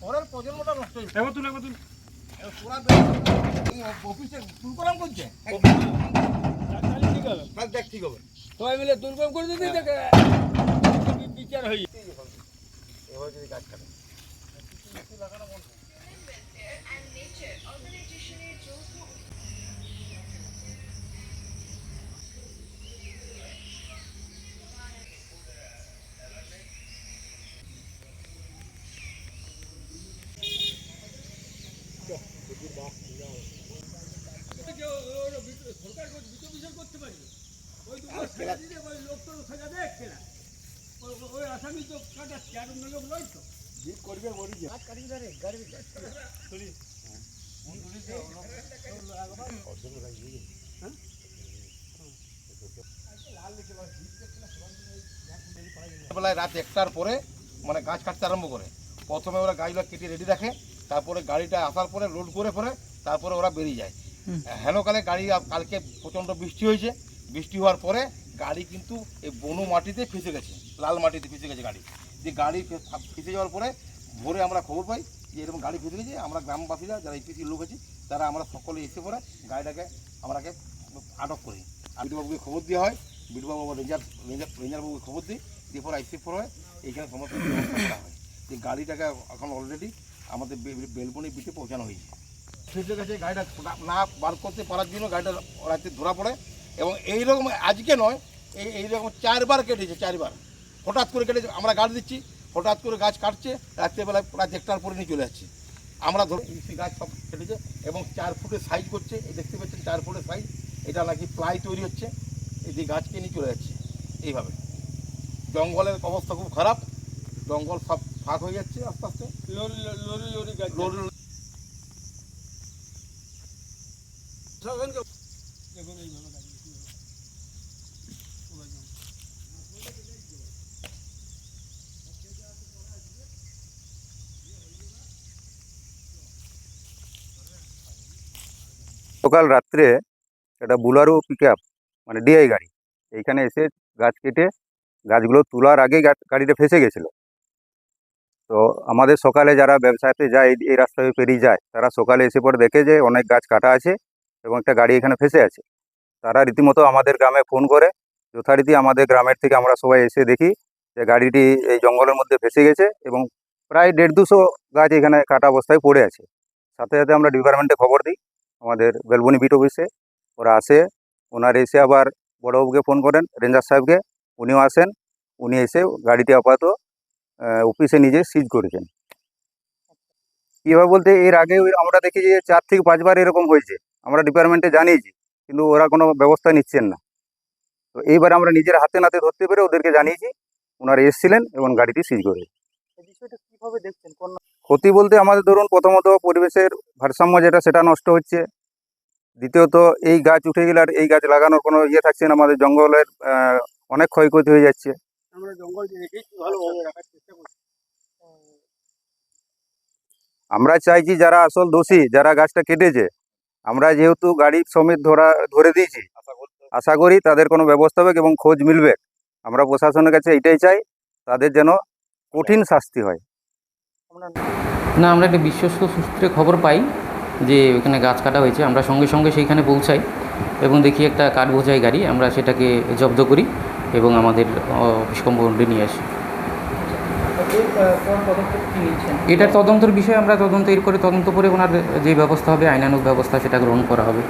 পরের প্রজন্মটা নষ্ট হয়েছে এবার তুলে এবার তুলে অফিসে করছে? হবে। দেখ ঠিক হবে। সবাই মিলে দুর্গম করে দিবি দেখে। বিচার হয়ে এবার যদি গাছ কাটে অর্গানাইজেশনের যৌথ সরকার বিচার করতে পারবে ওই তো ওই সাজা দিলে ওই লোক তো সাজা দেখ কেনা ওই- ওই- ওই আসামি তো কাটাচ্ছে আর অন্য লোক নয় তো বেলায় রাত একটার পরে মানে গাছ কাটতে আরম্ভ করে। প্রথমে ওরা গাছগুলো কেটে রেডি রাখে তারপরে গাড়িটা আসার পরে লোড করে পরে তারপরে ওরা বেরিয়ে যায়। হেনকালে গাড়ি কালকে প্রচণ্ড বৃষ্টি হয়েছে। বৃষ্টি হওয়ার পরে গাড়ি কিন্তু এই বনু মাটিতে ফেসে গেছে, লাল মাটিতে ফেসে গেছে গাড়ি। যে গাড়ি ফেসে যাওয়ার পরে ভোরে আমরা খবর পাই যে এরকম গাড়ি ফেসে গেছে। আমরা গ্রামবাসীরা, যারা ইপিসির লোক আছে, তারা আমরা সকলে এসে পরে গাড়িটাকে আমরাকে আটক করি। বিটুবাবুকে খবর দেওয়া হয়, বিটুবাবু আবার রেঞ্জার রেঞ্জার রেঞ্জারবাবুকে খবর দিই, দিয়ে পরে আইসি পর এইখানে সমস্ত ব্যবস্থা হয়। যে গাড়িটাকে এখন অলরেডি আমাদের বেলবনি বিটে পৌঁছানো হয়েছে। ফেসে গেছে গাড়িটা না- বার করতে পারার জন্য গাড়িটা রাতে ধরা পড়ে। এবং এইরকম আজকে নয় এই এইরকম চারবার কেটেছে চারবার। হঠাৎ করে কেটেছে আমরা গাছ দিচ্ছি হঠাৎ করে গাছ কাটছে রাত্রেবেলায় প্রায় দেড়টার পরে নিয়ে চলে যাচ্ছে। আমরা ধরো ইসি গাছ সব কেটেছে এবং চার ফুটের সাইজ করছে এই দেখতে পাচ্ছেন চার ফুটের সাইজ এটা নাকি প্লাই তৈরি হচ্ছে এই যে গাছকে নিয়ে চলে যাচ্ছে এইভাবে। জঙ্গলের অবস্থা খুব খারাপ জঙ্গল সব ফাঁক হয়ে যাচ্ছে আস্তে আস্তে। লরি লরি লরি গাছ লোড দেখুন এইভাবে গাছ বিক্রি হবে। পুরো একদম। সকাল রাত্রে একটা বুলারো পিক মানে ডিআই গাড়ি, এইখানে এসে গাছ কেটে গাছগুলো তোলার আগে গাড়িটা ফেসে গেছিল। তো আমাদের সকালে যারা ব্যবসাতে যায়, এই- রাস্তায় পেরিয়ে যায়, তারা সকালে এসে পরে দেখে যে অনেক গাছ কাটা আছে এবং একটা গাড়ি এখানে ফেসে আছে। তারা রীতিমতো আমাদের গ্রামে ফোন করে, যথারীতি আমাদের গ্রামের থেকে আমরা সবাই এসে দেখি যে গাড়িটি এই জঙ্গলের মধ্যে ফেসে গেছে এবং প্রায় দেড় দুশো গাছ এখানে কাটা অবস্থায় পড়ে আছে। সাথে সাথে আমরা ডিপার্টমেন্টে খবর দিই আমাদের বেলবনি বিট অফিসে। ওরা আসে, ওনার এসে আবার বড়বাবুকে ফোন করেন, রেঞ্জার সাহেবকে। উনিও আসেন, উনি এসে গাড়িটি আপাতত অফিসে নিজে সিজ করেছেন। কীভাবে বলতে এর আগে আমরা দেখি যে চার থেকে পাঁচবার এরকম হয়েছে। আমরা ডিপার্টমেন্টে জানিয়েছি, কিন্তু ওরা কোনো ব্যবস্থা নিচ্ছেন না। তো এইবার আমরা নিজের হাতে নাতে ধরতে পেরে ওদেরকে জানিয়েছি, ওনারা এসেছিলেন এবং গাড়িটি সিজ করে বিষয়টা কীভাবে দেখছেন? কোন ক্ষতি বলতে আমাদের ধরুন প্রথমত পরিবেশের ভারসাম্য যেটা সেটা নষ্ট হচ্ছে। দ্বিতীয়ত এই গাছ উঠে গেলে আর এই গাছ লাগানোর কোনো ইয়ে থাকছে না আমাদের জঙ্গলের অনেক ক্ষয়ক্ষতি হয়ে যাচ্ছে। আমরা চাইছি যারা আসল দোষী যারা গাছটা কেটেছে আমরা যেহেতু গাড়ি সমেত ধরা ধরে দিয়েছি আশা করি তাদের কোনো ব্যবস্থা হবে এবং খোঁজ মিলবে। আমরা প্রশাসনের কাছে এটাই চাই তাদের যেন কঠিন শাস্তি হয়। না, আমরা একটা বিশ্বস্ত সূত্রে খবর পাই যে ওখানে গাছ কাটা হয়েছে। আমরা সঙ্গে সঙ্গে সেইখানে পৌঁছাই এবং দেখি একটা কাঠ বোঝাই গাড়ি, আমরা সেটাকে জব্দ করি এবং আমাদের অফিস কম্পাউন্ডে নিয়ে আসি। এটা তদন্তের বিষয়ে, আমরা তদন্ত এর করে তদন্ত করে ওনার যে ব্যবস্থা হবে আইনানুক ব্যবস্থা সেটা গ্রহণ করা হবে।